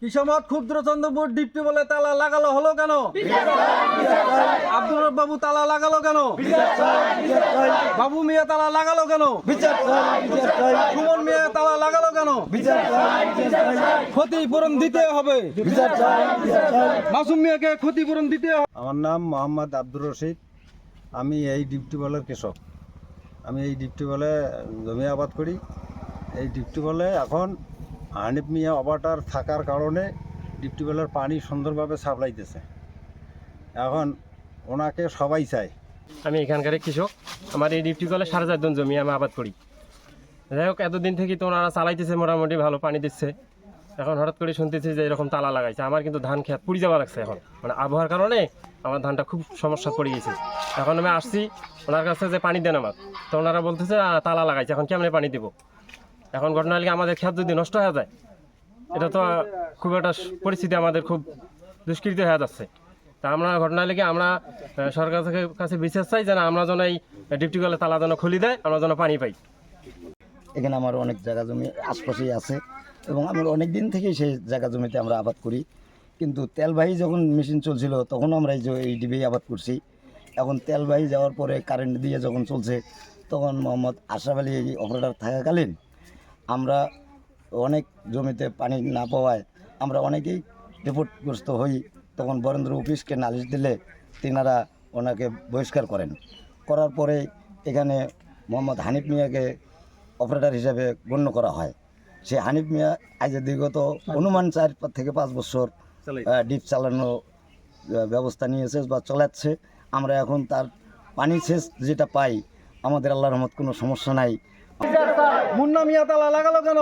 কিসমত ক্ষুদ্রচন্দ্রপুর deputy বলে তালা লাগালো হলো কেন? আব্দুর বাবু তালা লাগালো কেন? বাবু মিয়া তালা লাগালো কেন? সুমন মিয়া তালা লাগালো কেন? ক্ষতিপূরণ দিতে হবে। মাসুম মিয়াকে ক্ষতিপূরণ দিতে হবে। আমার নাম মোহাম্মদ আব্দুর রশিদ। আমি এই ডিপটি বলের কৃষক। আমি এই ডিপটি বলে জমি আবাদ করি। এই ডিপটি বলে এখন হানিফ মিয়া অবাটার থাকার কারণে ডিপটি বলের পানি সুন্দরভাবে সাপ্লাই এখন ওনাকে সবাই চায়। আমি এখানকার কৃষক। আমার এই ডিপটি কলে সাড়ে চারজন জমি আমি আবাদ করি। যাই হোক, এতদিন থেকে তো ওনারা চালাইতেছে, মোটামুটি ভালো পানি দিচ্ছে। এখন হঠাৎ করে শুনতেছি যে এরকম তালা লাগাইছে। আমার কিন্তু ধান খেত পুড়ি যাওয়া লাগছে এখন। মানে আবহাওয়ার কারণে আমার ধানটা খুব সমস্যা পড়ে গেছে। এখন আমি আসছি, ওনার কাছে যে পানি দেন আমার। তো ওনারা বলতেছে তালা লাগাইছে, এখন কেমনে পানি দিব? এখন ঘটনা হলে আমাদের খেত যদি নষ্ট হয়ে যায়, এটা তো খুব একটা পরিস্থিতি আমাদের খুব দুষ্কৃত হয়ে যাচ্ছে। তা আমরা ঘটনা লেগে আমরা সরকার থেকে কাছে বিশেষ চাই যেন আমরা যেন এই ডিপটি কলে তালা যেন খুলি দেয়, আমরা যেন পানি পাই। এখানে আমার অনেক জায়গা জমি আশপাশেই আছে এবং আমরা অনেক দিন থেকেই সেই জায়গা জমিতে আমরা আবাদ করি। কিন্তু তেলবাহী যখন মেশিন চলছিল, তখন আমরা এই যে এই ডিবেই আবাদ করছি। এখন তেলবাহী যাওয়ার পরে কারেন্ট দিয়ে যখন চলছে, তখন মোহাম্মদ আশরাফ আলী অপারেটর থাকাকালীন আমরা অনেক জমিতে পানি না পাওয়ায় আমরা অনেকেই রিপোর্টগ্রস্ত হই। তখন বরেন্দ্র অফিসকে নালিশ দিলে তিনারা ওনাকে বহিষ্কার করেন। করার পরে এখানে মোহাম্মদ হানিফ মিয়াকে অপারেটর হিসাবে গণ্য করা হয়। সে হানিফ মিয়া আজ দীর্ঘত অনুমান চার থেকে পাঁচ বছর ডিপ চালানো ব্যবস্থা নিয়েছে বা চালাচ্ছে। আমরা এখন তার পানি সেচ যেটা পাই আমাদের আল্লাহ রহমত কোনো সমস্যা নাই। মুন্না মিয়া তালা লাগালো কেন?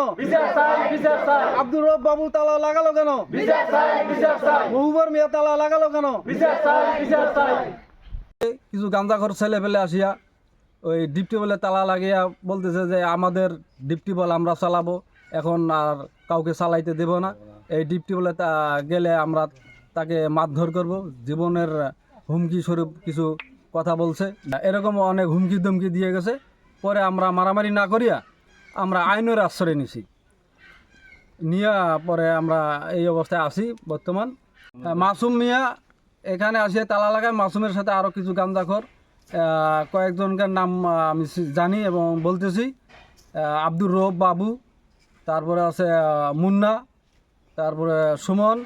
আব্দুর রব বাবু তালা লাগালো কেন? মহুবর মিয়া তালা লাগালো কেন? কিছু গাঁজাখর ছেলে পেলে আসিয়া ওই ডিপটি বলে তালা লাগিয়া বলতেছে যে আমাদের ডিপটি বল আমরা চালাবো। এখন আর কাউকে চালাইতে দেব না। এই ডিপটি বলে তা গেলে আমরা তাকে মারধর করব। জীবনের হুমকি স্বরূপ কিছু কথা বলছে। এরকম অনেক হুমকি ধমকি দিয়ে গেছে। পরে আমরা মারামারি না করিয়া আমরা আইনের আশ্রয় নিছি। নিয়ে পরে আমরা এই অবস্থায় আছি বর্তমান। মাসুম মিয়া এখানে আসিয়া তালা লাগায়, মাসুমের সাথে আরও কিছু গান্দাখর কয়েকজনকার নাম আমি জানি এবং বলতেছি। আব্দুর রব বাবু, তারপরে আছে মুন্না, তারপরে সুমন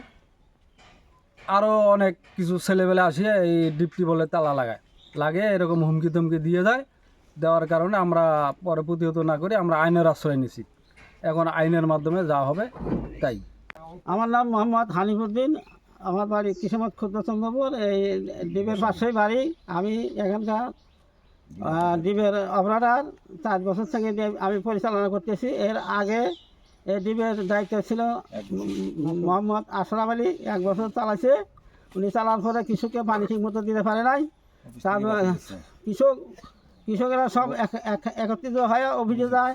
আরও অনেক কিছু ছেলেবেলে আসিয়া এই ডিপটি বলে তালা লাগায়। লাগে, এরকম হুমকি তুমকি দিয়ে যায়। দেওয়ার কারণে আমরা পরে প্রতিহত না করে আমরা আইনের আশ্রয় নিছি এখন আইনের মাধ্যমে যা হবে তাই। আমার নাম মোহাম্মদ হানিফুদ্দিন আমার বাড়ি কিসমত ক্ষুদ্রচন্দ্রপুর এই দ্বীপের পাশেই বাড়ি। আমি এখানকার দ্বীপের অপারেটর। চার বছর থেকে আমি পরিচালনা করতেছি। এর আগে এই দ্বীপের দায়িত্ব ছিল মোহাম্মদ আশরাফ আলী। এক বছর চালাইছে। উনি চালার পরে কৃষককে পানি ঠিক মতো দিতে পারে নাই। তারপর কৃষক কৃষকেরা সব এক- এক- একত্রিত হয়ে অফিসে যায়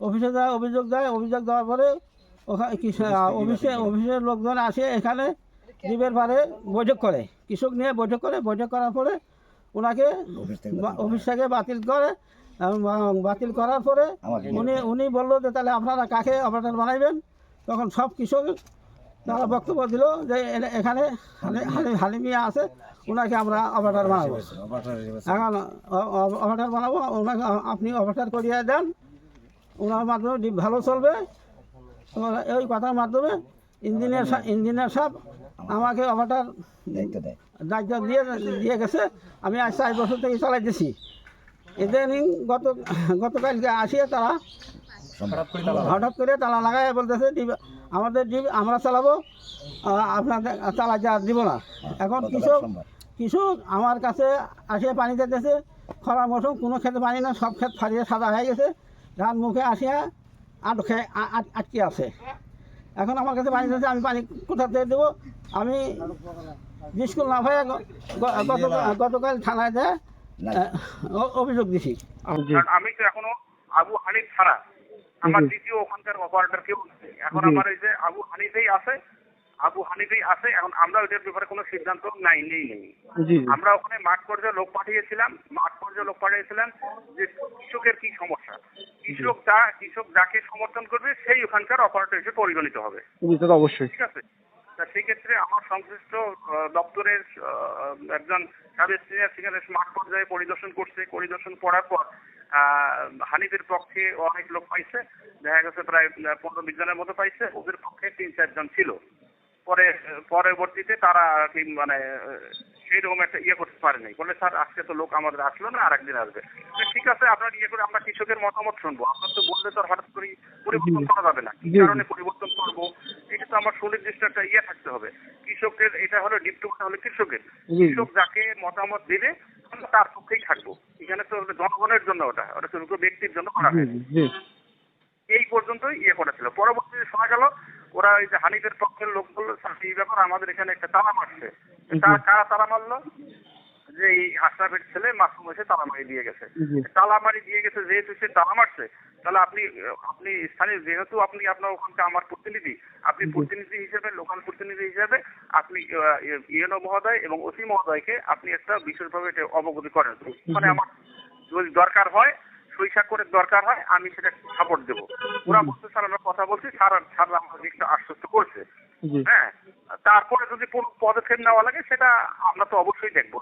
অফিসে যায় অভিযোগ দেয় অভিযোগ দেওয়ার পরে ওখানে কৃষক অফিসে অফিসের লোকজন আসে এখানে দ্বীপের পারে বৈঠক করে। কৃষক নিয়ে বৈঠক করে বৈঠক করার পরে ওনাকে অফিস থেকে বাতিল করে। বাতিল করার পরে উনি উনি বলল যে তাহলে আপনারা কাকে অপারেটর বানাইবেন? তখন সব কৃষক তারা বক্তব্য দিল যে এখানে হালি- হালি- হালিমিয়া আছে ওনাকে আমরা অপারেটর বানাবো। এখন অপারেটর বানাবো ওনাকে আপনি অপারেটর করিয়ে দেন। ওনার মাধ্যমে ভালো চলবে। এই কথার মাধ্যমে ইঞ্জিনিয়ার ইঞ্জিনিয়ার সাহেব আমাকে অপারেটর দায়িত্ব দেয়। দিয়ে গেছে। আমি আজ চার বছর থেকে চালাইতেছি ইদানিং গত গতকালকে আসিয়ে তারা হঠাৎ করে তালা লাগাই বলতেছে আমাদের আমরা চালাবো আপনাদের চালাতে আর দিব না। এখন কৃষক কৃষক আমার কাছে আসিয়া পানি দিতেছে খরা মৌসুম কোনো ক্ষেতে পানি না সব ক্ষেত ফারিয়ে সাদা হয়ে গেছে। ধান মুখে আসিয়া আটকে আটকে আছে। এখন আমার কাছে পানি দিতেছে আমি পানি কোথা থেকে দেবো? আমি স্কুল না ভাইয়া গতকাল থানায় দেয় অভিযোগ দিছি। আমি তো এখনও আবু হানিফ ছাড়া। আমার দ্বিতীয় ওখানকার অপারেটর কেউ। এখন আমার এই যে আবু হানিফেই আছে আবু হানিফই আছে এখন আমরা ওইটার ব্যাপারে কোনো সিদ্ধান্ত নাই নেই নেই আমরা ওখানে মাঠ পর্যায়ে লোক পাঠিয়েছিলাম মাঠ পর্যায়ে লোক পাঠিয়েছিলাম যে কৃষকের কি সমস্যা। কৃষক যা কৃষক যাকে সমর্থন করবে সেই ওখানকার অপারেটর হিসেবে পরিগণিত হবে। অবশ্যই। ঠিক আছে? তা সেই ক্ষেত্রে আমার সংশ্লিষ্ট দপ্তরের একজন সাব ইঞ্জিনিয়ার সেখানে মাঠ পর্যায়ে পরিদর্শন করছে। পরিদর্শন করার পর আহ, হানিফের পক্ষে অনেক লোক পাইছে। দেখা গেছে প্রায় পনেরো বিশ জনের মতো পাইছে। ওদের পক্ষে তিন চারজন ছিল। পরে পরবর্তীতে তারা আর কি মানে সেই রকম একটা ইয়ে করতে পারে নাই বলে স্যার আজকে তো লোক আমাদের আসলো না আর একদিন আসবে ঠিক আছে আপনার ইয়ে করে আমরা কৃষকের মতামত শুনব। আপনার তো বললে তো আর হঠাৎ করে পরিবর্তন করা যাবে না। কি। কারণে পরিবর্তন করব? এটা তো আমার সুনির্দিষ্ট একটা ইয়ে থাকতে হবে। কৃষকের এটা হলো ডিপটুকটা হলো কৃষকের। কৃষক যাকে মতামত দেবে আমরা তার পক্ষেই থাকব। এখানে তো জনগণের জন্য ওটা ওটা শুধু ব্যক্তির জন্য করা হয় এই পর্যন্ত ইয়ে করা ছিল। পরবর্তীতে শোনা গেল ওরা ওই যে হানিফের পক্ষের লোক বলল এই ব্যাপার আমাদের এখানে একটা তালা মারছে। তারা কারা তারা মারলো? যে এই আশরাফের ছেলে মাসুম এসে তালা মারি দিয়ে গেছে। জি। তালা মারি দিয়ে গেছে যেহেতু সে তালা মারছে তাহলে আপনি আপনি স্থানীয় যেহেতু আপনি আপনার ওখানকার আমার প্রতিনিধি আপনি প্রতিনিধি হিসেবে লোকাল প্রতিনিধি হিসেবে আপনি ইএনও মহোদয় এবং ওসি মহোদয়কে আপনি একটা বিশেষভাবে এটা অবগতি করেন। মানে আমার যদি দরকার হয় সই স্বাক্ষরের দরকার হয় আমি সেটা সাপোর্ট দেবো। ওরা বলছে স্যার আমরা কথা বলছি স্যার স্যার আমাদের একটু আশ্বস্ত করছে। হ্যাঁ তারপরে যদি কোনো পদক্ষেপ নেওয়া লাগে সেটা আমরা তো অবশ্যই দেখব।